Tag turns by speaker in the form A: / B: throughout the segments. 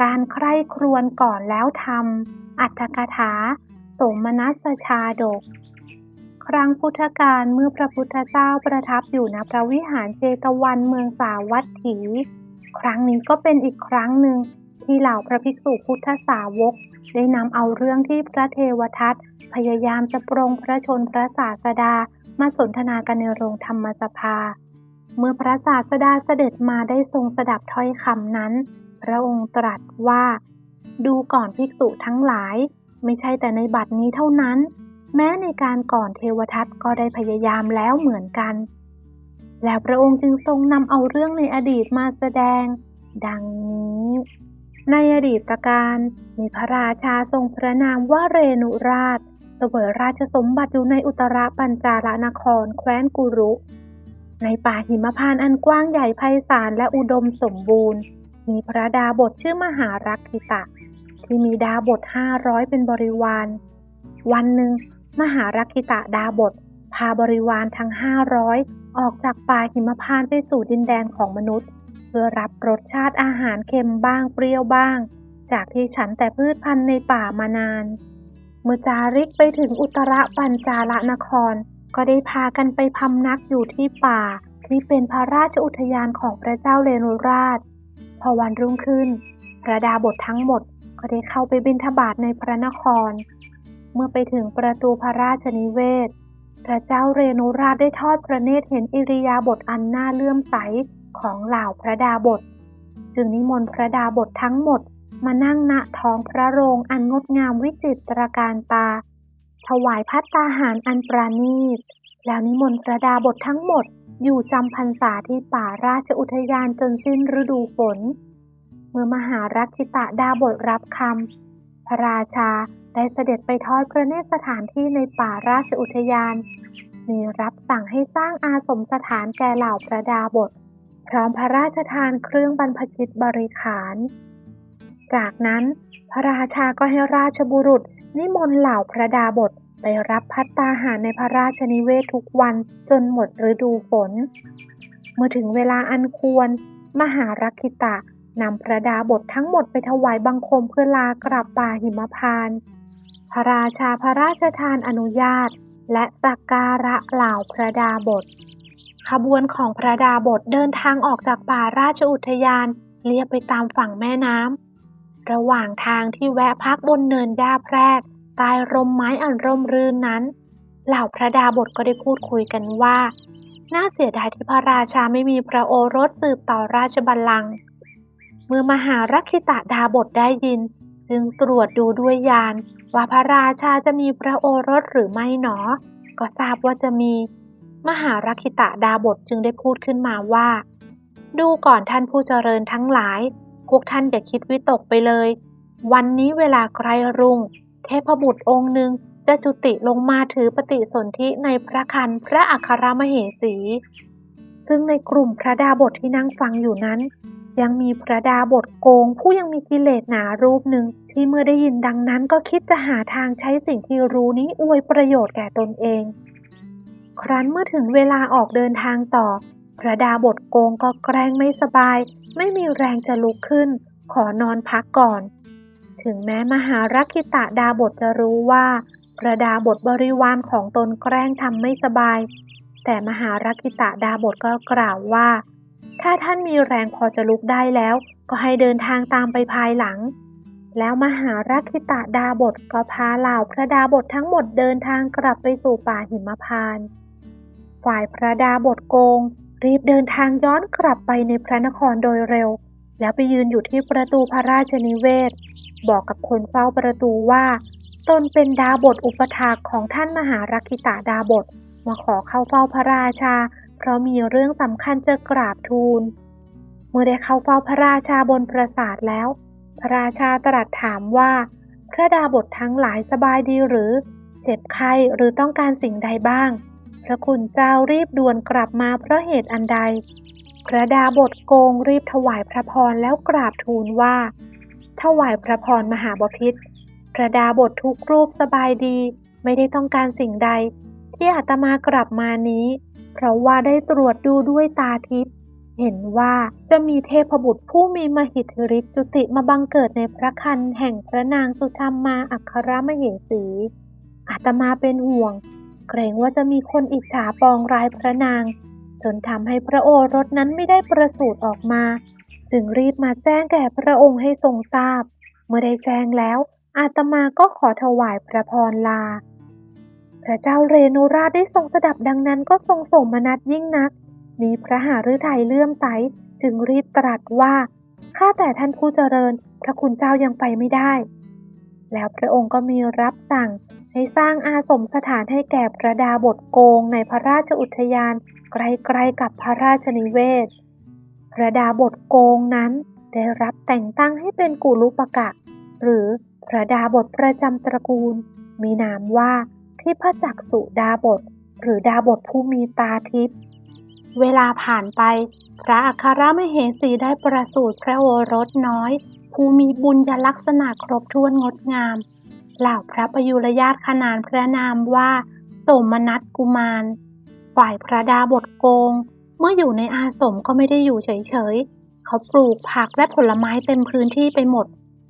A: การใคร่ครวญก่อนแล้วทำอัตถกถา สมนัสชาดก ครั้งพุทธกาลเมื่อพระพุทธเจ้าประทับอยู่ณพระวิหารเจตวันเมืองสาวัตถี ครั้งนี้ก็เป็นอีกครั้งหนึ่งที่เหล่าพระภิกษุพุทธสาวก ได้นำเอาเรื่องที่พระเทวทัตพยายามจะปรงพระชนพระศาสดามาสนทนากันในโรงธรรมสภา เมื่อพระศาสดาเสด็จมาได้ทรงสดับถ้อยคำนั้น พระองค์ตรัสว่า ดูก่อนภิกษุทั้งหลาย ไม่ใช่แต่ในบัดนี้เท่านั้น แม้ในการก่อนเทวทัตก็ได้พยายามแล้วเหมือนกัน แล้วพระองค์จึงทรงนำเอาเรื่องในอดีตมาแสดง ดังนี้ ในอดีตการมีพระราชาทรงพระนามว่าเรนุราชเสวยราชสมบัติอยู่ในอุตรปัญจาลนครแคว้นกุรุ ในป่าหิมพานต์อันกว้างใหญ่ไพศาลและอุดมสมบูรณ์ มีพระดาบทชื่อมหารักขิตะ ที่มีดาบทห้าร้อยเป็นบริวาร วันหนึ่ง มหารักขิตะดาบท พาบริวารทั้งห้าร้อยออกจากป่าหิมพานต์ไปสู่ดินแดนของมนุษย์ เพื่อรับรสชาติอาหารเค็มบ้างเปรี้ยวบ้าง จากที่ฉันแต่พืชพันธุ์ในป่ามานาน เมื่อจาริกไปถึงอุตรปัญจาลนคร ก็ได้พากันไปพำนักอยู่ที่ป่า ที่เป็นพระราชอุทยานของพระเจ้าเรนุราช พอวันรุ่งขึ้น พระดาบททั้งหมดก็ได้เข้าไปบิณฑบาตในพระนคร เมื่อไปถึงประตูพระราชนิเวศ พระเจ้าเรนุราชได้ทอดพระเนตรเห็นอิริยาบถอันน่าเลื่อมใสของเหล่าพระดาบท จึงนิมนต์พระดาบททั้งหมดมานั่งณท้องพระโรงอันงดงามวิจิตรการตา ถวายพัตตาหารอันปราณีต แล้วนิมนต์พระดาบททั้งหมด อยู่จำพรรษาที่ป่าราชอุทยานจนสิ้นฤดูฝน เมื่อมหารัชิตะดาบทรับคำพระราชาได้เสด็จไปทอดพระเนตรสถานที่ในป่าราชอุทยาน มีรับสั่งให้สร้างอาสมสถานแก่เหล่าพระดาบท พร้อมพระราชทานเครื่องบรรพชิตบริขาร จากนั้น พระราชาก็ให้ราชบุรุษนิมนต์เหล่าพระดาบท ไปรับพัตตาหารในพระราชนิเวศทุกวันจนหมดฤดูฝน เมื่อถึงเวลาอันควร มหารักขิตะนำพระดาบททั้งหมดไปถวายบังคมเพื่อลากลับป่าหิมพานต์พระราชาพระราชทานอนุญาต และสักการะเหล่าพระดาบท ขบวนของพระดาบทเดินทางออกจากป่าราชอุทยานเลียบไปตามฝั่งแม่น้ำระหว่างทางที่แวะพักบนเนินหญ้าแพรก ใต้ร่มไม้อันร่มรื่นนั้น เหล่าพระดาบทก็ได้พูดคุยกันว่า น่าเสียดายที่พระราชาไม่มีพระโอรสสืบต่อราชบัลลังก์เมื่อมหารักขิตะดาบทได้ยิน จึงตรวจดูด้วยญาณว่าพระราชาจะมีพระโอรสหรือไม่หนอ ก็ทราบว่าจะมี มหารักขิตะดาบทจึงได้พูดขึ้นมาว่า ดูก่อนท่านผู้เจริญทั้งหลายพวกท่านอย่าคิดวิตกไปเลย วันนี้เวลาใกล้รุ่ง เทพบุตรองค์หนึ่งจะจุติลงมาถือปฏิสนธิในพระคันพระอัครมเหสี ซึ่งในกลุ่มพระดาบทที่นั่งฟังอยู่นั้น ยังมีพระดาบทโกง ผู้ยังมีกิเลสหนารูปหนึ่งที่เมื่อได้ยินดังนั้นก็คิดจะหาทางใช้สิ่งที่รู้นี้อวยประโยชน์แก่ตนเอง ครั้นเมื่อถึงเวลาออกเดินทางต่อ พระดาบทโกงก็แกล้งไม่สบาย ไม่มีแรงจะลุกขึ้น ขอนอนพักก่อน ถึงแม้มหารักิตะดาบทจะรู้ว่า พระดาบทบริวารของตนแกล้งทำไม่สบาย แต่มหารักิตะดาบทก็กล่าวว่า ถ้าท่านมีแรงพอจะลุกได้แล้ว ก็ให้เดินทางตามไปภายหลัง แล้วมหารักิตะดาบทก็พาเหล่าพระดาบททั้งหมดเดินทางกลับไปสู่ป่าหิมพานต์ฝ่ายพระดาบทโกง รีบเดินทางย้อนกลับไปในพระนครโดยเร็ว แล้วไปยืนอยู่ที่ประตูพระราชนิเวศ บอกกับคนเฝ้าประตูว่า ตนเป็นดาบทอุปถากของท่านมหารักิตะดาบทมาขอเข้าเฝ้าพระราชา เพราะมีเรื่องสำคัญจะกราบทูล เมื่อได้เข้าเฝ้าพระราชาบนปราสาทแล้ว พระราชาตรัสถามว่า พระดาบททั้งหลายสบายดีหรือ เจ็บไข้หรือต้องการสิ่งใดบ้าง พระคุณเจ้ารีบด่วนกลับมาเพราะเหตุอันใด พระดาบทโกงรีบถวายพระพรแล้วกราบทูลว่า ถวายพระพรมหาบพิตรพระดาบททุกรูปสบายดี ไม่ได้ต้องการสิ่งใด ที่อาตมากลับมานี้ เพราะว่าได้ตรวจดูด้วยตาทิพย์เห็นว่าจะมีเทพบุตรผู้มีมหิทธิฤทธิ์จุติมาบังเกิดในพระคันแห่งพระนางสุธรรมมาอัครมเหสีอาตมาเป็นห่วง เกรงว่าจะมีคนอิจฉาปองร้ายพระนาง จนทำให้พระโอรสนั้นไม่ได้ประสูติออกมา จึงรีบมาแจ้งแก่พระองค์ให้ทรงทราบ เมื่อได้แจ้งแล้ว อาตมาก็ขอถวายพระพรลา พระเจ้าเรนุราชได้ทรงสดับดังนั้นก็ทรงสมนัสยิ่งนัก มีพระหฤทัยเลื่อมใสจึงรีบตรัสว่าข้าแต่ท่านผู้เจริญ พระคุณเจ้ายังไปไม่ได้ แล้วพระองค์ก็มีรับสั่งให้สร้างอาสมสถานให้แก่พระดาบทโกงในพระราชอุทยาน ใกล้ๆกับพระราชนิเวศ พระดาบทโกงนั้นได้รับแต่งตั้งให้เป็นกุลุปกะ หรือพระดาบทประจำตระกูล มีนามว่าทิพจักสุดาบท หรือดาบทผู้มีตาทิพย์เวลาผ่านไป พระอัครมเหสีได้ประสูติพระโอรสน้อย ผู้มีบุญยลักษณะครบถ้วนงดงาม เหล่าพระประยุรญาตขนานพระนามว่า โสมนัสกุมาร ฝ่ายพระดาบทโกง เมื่ออยู่ในอาสมก็ไม่ได้อยู่เฉยๆ เขาปลูกผักและผลไม้เต็มพื้นที่ไปหมด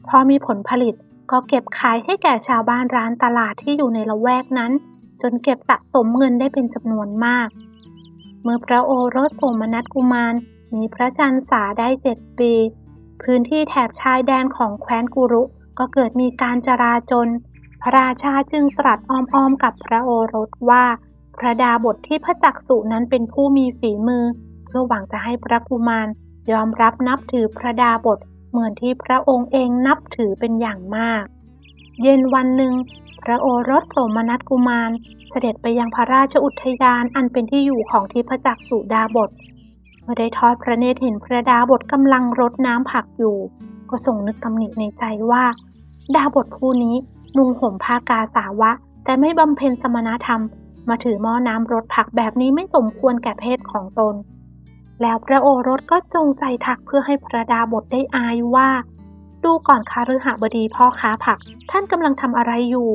A: พอมีผลผลิตก็เก็บขายให้แก่ชาวบ้านร้านตลาดที่อยู่ในละแวกนั้น จนเก็บสะสมเงินได้เป็นจำนวนมาก เมื่อพระโอรสโสมนัสกุมาร มีพระจันทร์สาได้เจ็ดปี พื้นที่แถบชายแดนของแคว้นกุรุก็เกิดมีการจราจน พระราชาจึงตรัสอ้อมๆกับพระโอรสว่า พระดาบทที่พระจักสุนั้นเป็นผู้มีฝีมือ เพื่อหวังจะให้พระกุมารยอมรับนับถือพระดาบทเหมือนที่พระองค์เองนับถือเป็นอย่างมาก เย็นวันหนึ่ง พระโอรสโสมนัสกุมาร เสด็จไปยังพระราชอุทยานอันเป็นที่อยู่ของทิพจักสุดาบทเมื่อได้ทอดพระเนตรเห็นพระดาบทกำลังรดน้ำผักอยู่ ก็ทรงนึกตำหนิในใจว่า ดาบทผู้นี้นุ่งห่มผ้ากาสาวะ แต่ไม่บำเพ็ญสมณธรรม มาถือหม้อน้ำรดผักแบบนี้ไม่สมควรแก่เพศของตน แล้วพระโอรสก็จงใจทักเพื่อให้พระดาบทได้อายว่า ดูก่อนคาฤหบดีพ่อค้าผักท่านกำลังทำอะไรอยู่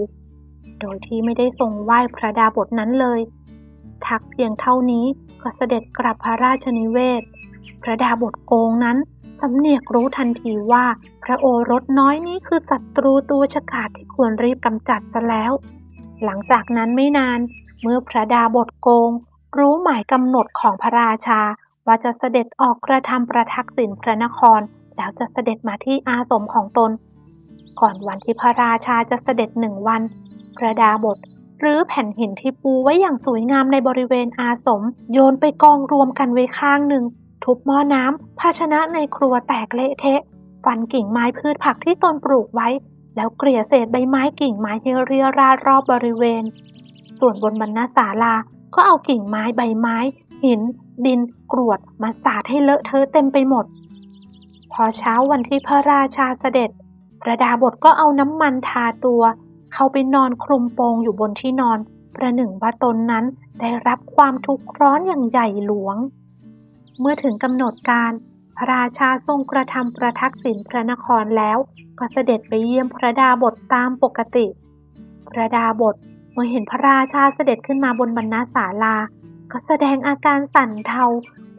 A: โดยที่ไม่ได้ทรงไหว้พระดาบทนั้นเลย ทักเพียงเท่านี้ก็เสด็จกลับพระราชนิเวศ พระดาบทโกงนั้นสำเนียกรู้ทันทีว่าพระโอรสน้อยนี้คือศัตรูตัวฉกาจที่ควรรีบกำจัดซะแล้ว หลังจากนั้นไม่นาน เมื่อพระดาบทโกง รู้หมายกำหนดของพระราชา ว่าจะเสด็จออกกระทำประทักษิณพระนคร แล้วจะเสด็จมาที่อาสมของตน ก่อนวันที่พระราชาจะเสด็จหนึ่งวัน พระดาบทหรือแผ่นหินที่ปูไว้อย่างสวยงามในบริเวณอาสม โยนไปกองรวมกันไว้ข้างหนึ่ง ทุบหม้อน้ำภาชนะในครัวแตกเละเทะ ฟันกิ่งไม้พืชผักที่ตนปลูกไว้ แล้วเกลี่ยเศษใบไม้กิ่งไม้ที่เรียราดรอบบริเวณ ส่วนบนบรรณาศาลา ก็เอากิ่งไม้ใบไม้ หิน ดิน กรวดมาสาดให้เลอะเทอะเต็มไปหมด พอเช้าวันที่พระราชาเสด็จพระดาบทก็เอาน้ำมันทาตัว เข้าไปนอนคลุมโปงอยู่บนที่นอน ประหนึ่งว่าตนนั้นได้รับความทุกข์ร้อนอย่างใหญ่หลวง เมื่อถึงกำหนดการ พระราชาทรงกระทำประทักษิณพระนครแล้ว ก็เสด็จไปเยี่ยมพระดาบทตามปกติ พระดาบท เมื่อเห็นพระราชาเสด็จขึ้นมาบนบรรณาศาลา ก็แสดงอาการสั่นเทา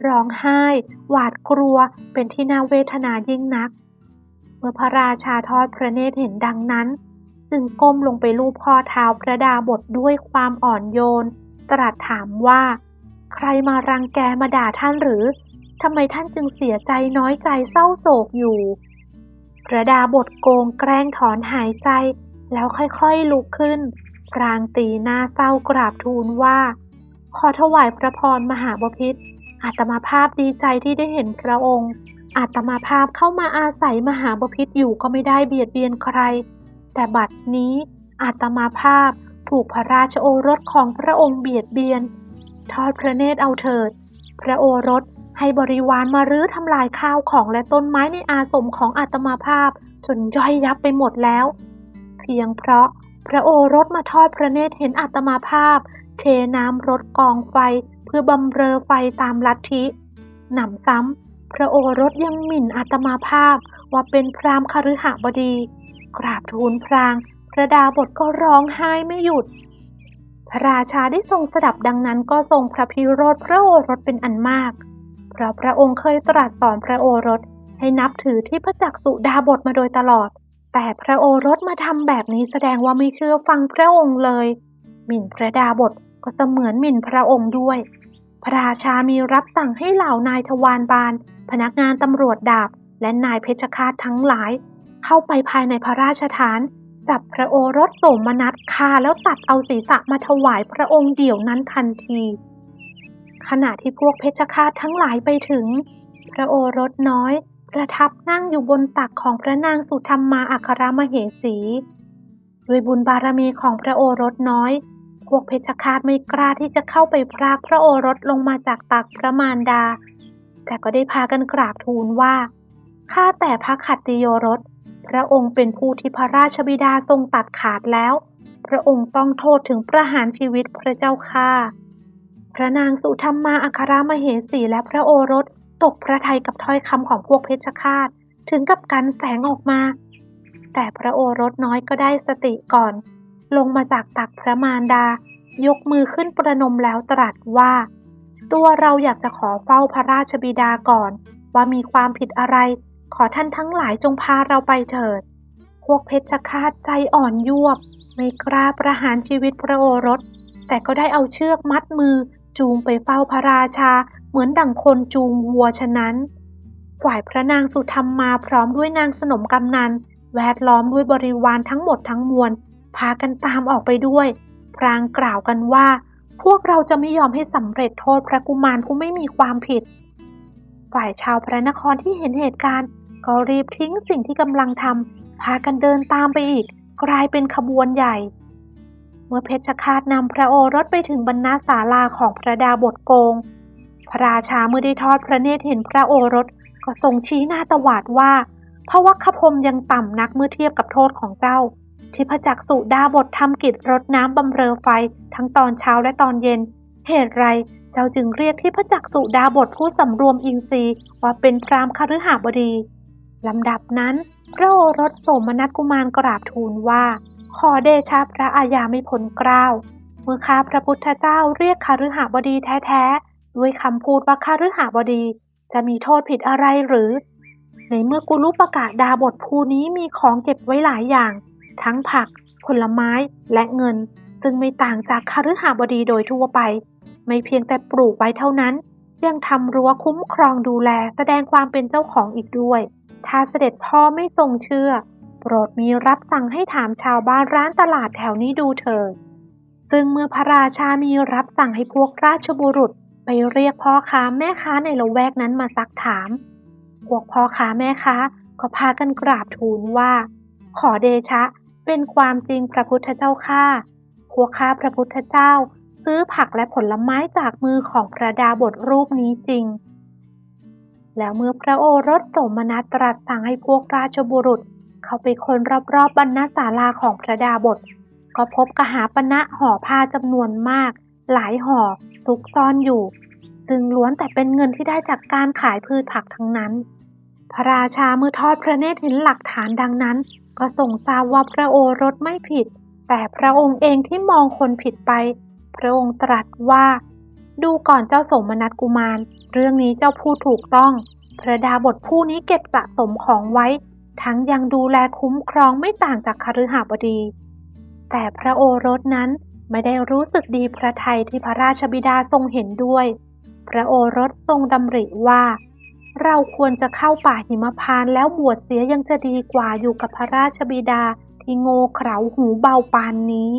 A: ร้องไห้ หวาดกลัว เป็นที่น่าเวทนายิ่งนัก เมื่อพระราชาทอดพระเนตรเห็นดังนั้น จึงก้มลงไปลูบข้อเท้าพระดาบทด้วยความอ่อนโยน ตรัสถามว่า ใครมารังแกมาด่าท่านหรือทำไมท่านจึงเสียใจน้อยใจเศร้าโศกอยู่ พระดาบทโกงแกล้งถอนหายใจแล้วค่อยๆลุกขึ้น พรางตีหน้าเศร้ากราบทูลว่า ขอถวายพระพรมหาบพิตรอาตมาภาพดีใจที่ได้เห็นพระองค์ อาตมาภาพเข้ามาอาศัยมหาบพิตรอยู่ก็ไม่ได้เบียดเบียนใคร แต่บัดนี้อาตมาภาพถูกพระราชโอรสของพระองค์เบียดเบียน ทอดพระเนตรเอาเถิด พระโอรสให้บริวารมารื้อทำลายข้าวของและต้นไม้ในอาสมของอาตมาภาพจนย่อยยับไปหมดแล้ว เพียงเพราะ ระโอรสมาทอดพระเนตรเห็นอัตมาภาพ เทน้ำรดกองไฟ เพื่อบำเรอไฟตามลัทธิหนำซ้ำพระโอรสยังหมิ่นอัตมาภาพว่าเป็นพรามคฤหบดี กราบทูลพรางพระดาบทก็ร้องไห้ไม่หยุด พระราชาได้ทรงสดับดังนั้นก็ทรงพระพิโรธพระโอรสเป็นอันมาก เพราะพระองค์เคยตรัสสอนพระโอรสให้นับถือที่พระจักสุดาบทมาโดยตลอด แต่พระโอรสมาทำแบบนี้แสดงว่าไม่เชื่อฟังพระองค์เลย หมิ่นพระดาบทก็เสมือนหมิ่นพระองค์ด้วย พระราชามีรับสั่งให้เหล่านายทวารบาล พนักงานตำรวจดาบ และนายเพชฌฆาตทั้งหลาย เข้าไปภายในพระราชฐาน จับพระโอรสโสมนัสคาแล้วตัดเอาศีรษะมาถวายพระองค์เดี่ยวนั้นทันที ขณะที่พวกเพชฌฆาตทั้งหลายไปถึง พระโอรสน้อย ประทับนั่งอยู่บนตักของพระนางสุธรรมาอัครมเหสี ด้วยบุญบารมีของพระโอรสน้อย พวกเพชฌฆาตไม่กล้าที่จะเข้าไปพรากพระโอรสลงมาจากตักพระมารดา แต่ก็ได้พากันกราบทูลว่า ข้าแต่พระขัตติโยรส พระองค์เป็นผู้ที่พระราชบิดาทรงตัดขาดแล้ว พระองค์ต้องโทษถึงประหารชีวิตพระเจ้าค่ะพระนางสุธรรมาอัครมเหสีและพระโอรส ตกพระทัยกับถ้อยคำของพวกเพชฌฆาตถึงกับกันแสงออกมา แต่พระโอรสน้อยก็ได้สติก่อน ลงมาจากตักพระมารดา ยกมือขึ้นประนมแล้วตรัสว่า ตัวเราอยากจะขอเฝ้าพระราชบิดาก่อน ว่ามีความผิดอะไร ขอท่านทั้งหลายจงพาเราไปเถิด พวกเพชฌฆาตใจอ่อนยวบ ไม่กล้าประหารชีวิตพระโอรส แต่ก็ได้เอาเชือกมัดมือจูงไปเฝ้าพระราชา เหมือนดั่งคนจูงวัวฉะนั้น ฝ่ายพระนางสุธรรมมาพร้อมด้วยนางสนมกำนัน แวดล้อมด้วยบริวารทั้งหมดทั้งมวล พากันตามออกไปด้วย พรางกล่าวกันว่า พวกเราจะไม่ยอมให้สำเร็จโทษพระกุมารผู้ไม่มีความผิด ฝ่ายชาวพระนครที่เห็นเหตุการณ์ก็รีบทิ้งสิ่งที่กำลังทำพากันเดินตามไปอีก กลายเป็นขบวนใหญ่ เมื่อเพชฌฆาตนำพระโอรสไปถึงบรรณาศาลาของพระดาบทโกง พระราชาเมื่อได้ทอดพระเนตรเห็นพระโอรส ก็ทรงชี้หน้าตวาดว่าพระวัคคพรมยังต่ำนักเมื่อเทียบกับโทษของเจ้า ที่พระจักสุดาบททำกิจรดน้ำบำเรอไฟทั้งตอนเช้าและตอนเย็น เหตุไรเจ้าจึงเรียกที่พระจักสุดาบทผู้สำรวมอินทรีย์ว่าเป็นพรามคฤหบดีลำดับนั้นพระโอรสโสมนัสกุมารกราบทูลว่า ขอเดชะพระอาญาไม่พ้นกล้าว เมื่อข้าพระพุทธเจ้าเรียกคฤหบดีแท้ๆ ด้วยคำพูดว่าคฤหบดีจะมีโทษผิดอะไรหรือ ในเมื่อกุลุประกาศดาบทภูนี้มีของเก็บไว้หลายอย่าง ทั้งผัก ผลไม้และเงิน ซึ่งไม่ต่างจากคฤหบดีโดยทั่วไป ไม่เพียงแต่ปลูกไว้เท่านั้น ยังทำรั้วคุ้มครองดูแลแสดงความเป็นเจ้าของอีกด้วย ถ้าเสด็จพ่อไม่ทรงเชื่อ โปรดมีรับสั่งให้ถามชาวบ้านร้านตลาดแถวนี้ดูเถิดซึ่งเมื่อพระราชามีรับสั่งให้พวกราชบุรุษ ไปเรียกพ่อค้าแม่ค้าในละแวกนั้นมาซักถาม พวกพ่อค้าแม่ค้าก็พากันกราบทูลว่า ขอเดชะเป็นความจริงพระพุทธเจ้าข้าพวกข้าพระพุทธเจ้า ซื้อผักและผลไม้จากมือของพระดาบทรูปนี้จริง แล้วเมื่อพระโอรสสมนัตรัสสั่งให้พวกราชบุรุษ เข้าไปคนรอบๆบบรรณศาลาของพระดาบท ก็พบกหาปณะห่อผ้าจำนวนมาก หลายห่อซุกซ่อนอยู่ ซึ่งล้วนแต่เป็นเงินที่ได้จากการขายพืชผักทั้งนั้น พระราชาเมื่อทอดพระเนตรเห็นหลักฐานดังนั้น ก็ทรงทราบว่าพระโอรสไม่ผิด แต่พระองค์เองที่มองคนผิดไป พระองค์ตรัสว่า ดูก่อนเจ้าสมนัตกุมาร เรื่องนี้เจ้าพูดถูกต้อง พระดาบทผู้นี้เก็บสะสมของไว้ ทั้งยังดูแลคุ้มครองไม่ต่างจากคฤหบดี แต่พระโอรสนั้น ไม่ได้รู้สึกดีพระทัยที่พระราชบิดาทรงเห็นด้วย พระโอรสทรงดำริว่า เราควรจะเข้าป่าหิมพานแล้วบวชเสียยังจะดีกว่าอยู่กับพระราชบิดาที่โง่เขลาหูเบาปานนี้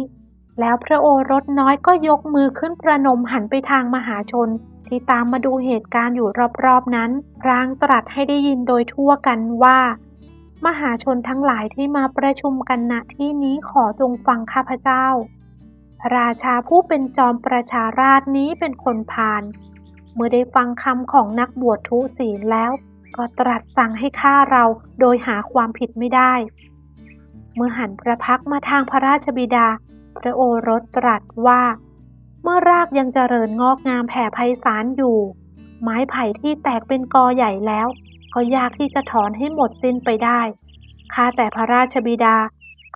A: แล้วพระโอรสน้อยก็ยกมือขึ้นประนมหันไปทางมหาชน ที่ตามมาดูเหตุการณ์อยู่รอบๆนั้น พรางตรัสให้ได้ยินโดยทั่วกันว่า มหาชนทั้งหลายที่มาประชุมกันณที่นี้ขอจงฟังข้าพเจ้า ราชาผู้เป็นจอมประชาราชนี้เป็นคนพาลเมื่อได้ฟังคำของนักบวชทุศีลแล้ว ก็ตรัสสั่งให้ฆ่าเราโดยหาความผิดไม่ได้ เมื่อหันพระพักมาทางพระราชบิดา พระโอรสตรัสว่า เมื่อรากยังเจริญงอกงามแผ่ไพศาลอยู่ ไม้ไผ่ที่แตกเป็นกอใหญ่แล้ว ก็ยากที่จะถอนให้หมดสิ้นไปได้ข้าแต่พระราชบิดา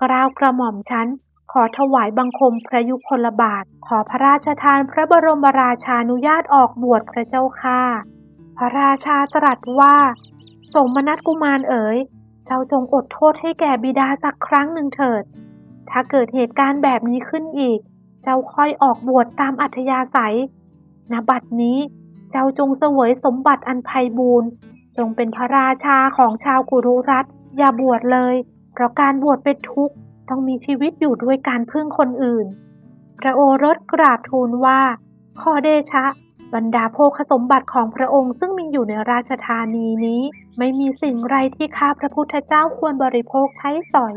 A: กล้าวกระหม่อมฉัน ขอถวายบังคมพระยุคลบาท ขอพระราชทานพระบรมราชานุญาตออกบวชพระเจ้าค่ะ พระราชาตรัสว่า สมนัตกุมารเอ๋ย เจ้าจงอดโทษให้แก่บิดาสักครั้งหนึ่งเถิด ถ้าเกิดเหตุการณ์แบบนี้ขึ้นอีก เจ้าค่อยออกบวชตามอัธยาศัยณบัดนี้เจ้าจงเสวยสมบัติอันไพบูรณ์จงเป็นพระราชาของชาวกุรุรัตอย่าบวชเลย เพราะการบวชเป็นทุกข์ ต้องมีชีวิตอยู่ด้วยการพึ่งคนอื่น พระโอรสกราบทูลว่า ขอเดชะ บรรดาโภคสมบัติของพระองค์ซึ่งมีอยู่ในราชธานีนี้ ไม่มีสิ่งไรที่ข้าพระพุทธเจ้าควรบริโภคใช้สอย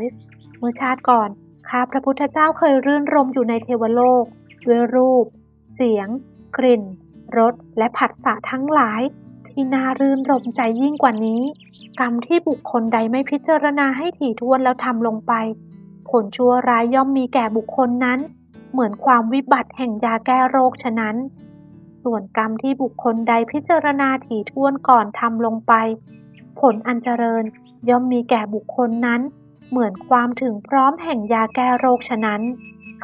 A: เมื่อชาติก่อนข้าพระพุทธเจ้าเคยรื่นรมอยู่ในเทวโลก ด้วยรูป เสียง กลิ่นรสและผัสสะทั้งหลาย ที่น่ารื่นรมใจยิ่งกว่านี้ กรรมที่บุคคลใดไม่พิจารณาให้ถี่ถ้วนแล้วทำลงไป ผลชั่วร้ายย่อมมีแก่บุคคลนั้น เหมือนความวิบัติแห่งยาแก้โรคฉะนั้น ส่วนกรรมที่บุคคลใดพิจารณาถี่ถ้วนก่อนทำลงไป ผลอันเจริญย่อมมีแก่บุคคลนั้น เหมือนความถึงพร้อมแห่งยาแก้โรคฉะนั้น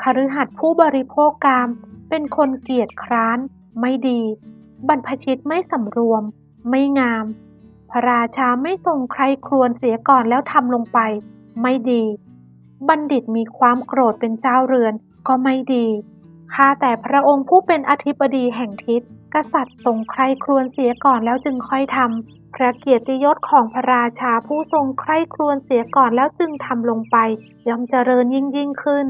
A: คฤหัสถ์ผู้บริโภคกามเป็นคนเกียจคร้าน ไม่ดี บรรพชิตไม่สำรวม ไม่งาม พระราชาไม่ทรงใครครวญเสียก่อนแล้วทำลงไป ไม่ดี บัณฑิตมีความโกรธเป็นเจ้าเรือนก็ไม่ดี ข้าแต่พระองค์ผู้เป็นอธิบดีแห่งทิศ กษัตริย์ทรงใครครวญเสียก่อนแล้วจึงค่อยทำ พระเกียรติยศของพระราชาผู้ทรงใครครวญเสียก่อนแล้วจึงทำลงไป ย่อมเจริญยิ่งยิ่งขึ้น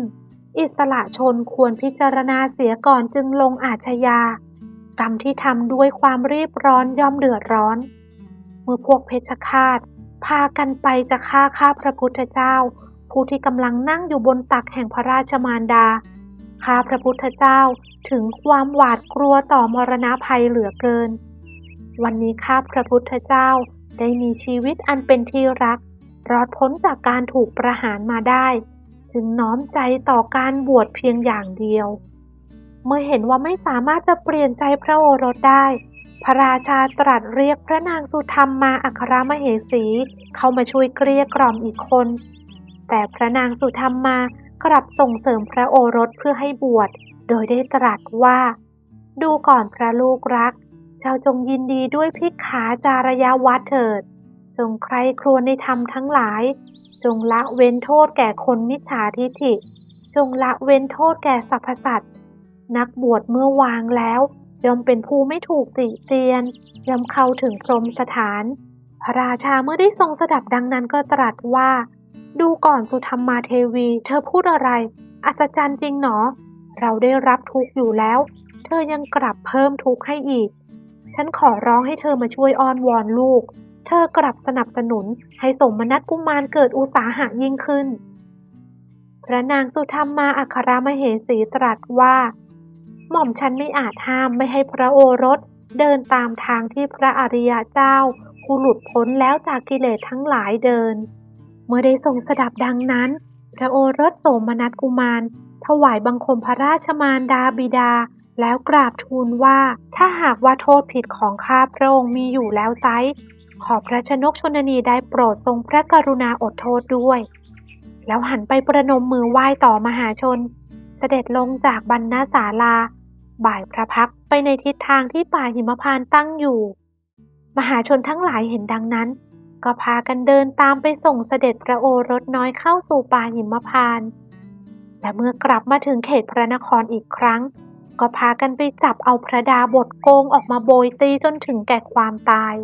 A: อิสระชนควรพิจารณาเสียก่อนจึงลงอาชญากรรมที่ทำด้วยความรีบร้อนย่อมเดือดร้อนเมื่อพวกเพชฌฆาตพากันไปจะฆ่าข้าพระพุทธเจ้า ผู้ที่กำลังนั่งอยู่บนตักแห่งพระราชมารดา ข้าพระพุทธเจ้าถึงความหวาดกลัวต่อมรณะภัยเหลือเกิน วันนี้ข้าพระพุทธเจ้าได้มีชีวิตอันเป็นที่รัก รอดพ้นจากการถูกประหารมาได้ จึงน้อมใจต่อการบวชเพียงอย่างเดียว เมื่อเห็นว่าไม่สามารถจะเปลี่ยนใจพระโอรสได้ พระราชาตรัสเรียกพระนางสุธรรมมาอัครมเหสี เข้ามาช่วยเกลี้ยกล่อมอีกคน แต่พระนางสุธรรมมากลับส่งเสริมพระโอรสเพื่อให้บวช โดยได้ตรัสว่า ดูก่อนพระลูกรัก เจ้าจงยินดีด้วยพิกขาจารยาวัดเถิด จงใครครวญในธรรมทั้งหลาย จงละเว้นโทษแก่คนมิจฉาทิฐิ จงละเว้นโทษแก่สรรพสัตว์ นักบวชเมื่อวางแล้วย่อมเป็นผู้ไม่ถูกติเตียนย่อมเข้าถึงพรหมสถาน พระราชาเมื่อได้ทรงสดับดังนั้นก็ตรัสว่า ดูก่อนสุธรรมาเทวี เธอพูดอะไร อัศจรรย์จริงหนอ เราได้รับทุกข์อยู่แล้ว เธอยังกลับเพิ่มทุกข์ให้อีก ฉันขอร้องให้เธอมาช่วยอ้อนวอนลูก เธอกลับสนับสนุนให้สมนัตกุมารเกิดอุตสาหะยิ่งขึ้น พระนางสุธรรมาอัครมเหสีตรัสว่า หม่อมฉันไม่อาจห้ามไม่ให้พระโอรสเดินตามทางที่พระอริยเจ้าผู้หลุดพ้นแล้วจากกิเลสทั้งหลายเดิน เมื่อได้ทรงสดับดังนั้น พระโอรสโสมนัสกุมาร ถวายบังคมพระราชมารดาบิดา แล้วกราบทูลว่าถ้าหากว่าโทษผิดของข้าพระองค์มีอยู่แล้วไซขอพระชนกชนนีได้โปรดทรงพระกรุณาอดโทษด้วย แล้วหันไปประนมมือไหว้ต่อมหาชน เสด็จลงจากบรรณาศาลา บ่ายพระพักไปในทิศทางที่ป่าหิมพานตั้งอยู่ มหาชนทั้งหลายเห็นดังนั้น ก็พากันเดินตามไปส่งเสด็จพระโอรสน้อยเข้าสู่ป่าหิมพานต์และเมื่อกลับมาถึงเขตพระนครอีกครั้ง ก็พากันไปจับเอาพระดาบทโกงออกมาโบยตีจนถึงแก่ความตาย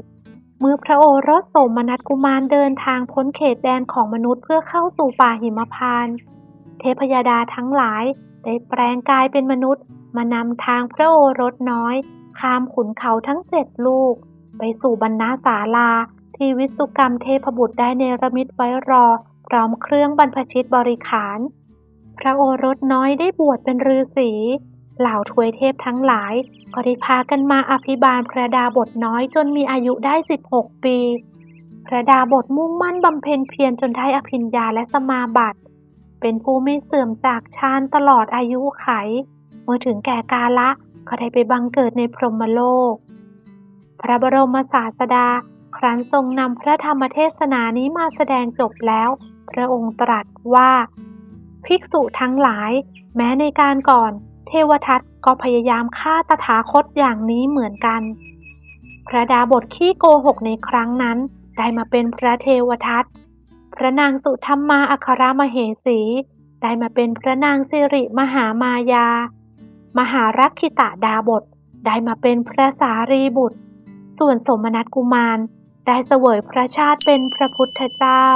A: เมื่อพระโอรสโสมนัสกุมารเดินทางพ้นเขตแดนของมนุษย์เพื่อเข้าสู่ป่าหิมพานต์เทพยดาทั้งหลายได้แปลงกายเป็นมนุษย์ มานำทางพระโอรสน้อย ข้ามขุนเขาทั้งเจ็ดลูก ไปสู่บรรณาศาลา ที่วิสุกรรมเทพบุตรได้เนรมิตไว้รอ พร้อมเครื่องบรรพชิตบริขาร พระโอรสน้อยได้บวชเป็นฤาษีเหล่าทวยเทพทั้งหลายก็ได้พากันมาอภิบาลพระดาบทน้อยจนมีอายุได้ 16 ปี พระดาบทมุ่งมั่นบำเพ็ญเพียรจนได้อภิญญาและสมาบัติ เป็นผู้ไม่เสื่อมจากฌานตลอดอายุไข เมื่อถึงแก่กาละก็ได้ไปบังเกิดในพรหมโลก พระบรมศาสดา ครั้นทรงนำพระธรรมเทศนานี้มาแสดงจบแล้ว พระองค์ตรัสว่า ภิกษุทั้งหลาย แม้ในการก่อน เทวทัตก็พยายามฆ่าตถาคตอย่างนี้เหมือนกัน พระดาบทขี้โกหกในครั้งนั้นได้มาเป็นพระเทวทัตพระนางสุธรรมาอัครมเหสี ได้มาเป็นพระนางสิริมหามายา มหารักขิตะดาบท ได้มาเป็นพระสารีบุตร ส่วนสมนัตกุมาร ได้เสวยพระชาติเป็นพระพุทธเจ้า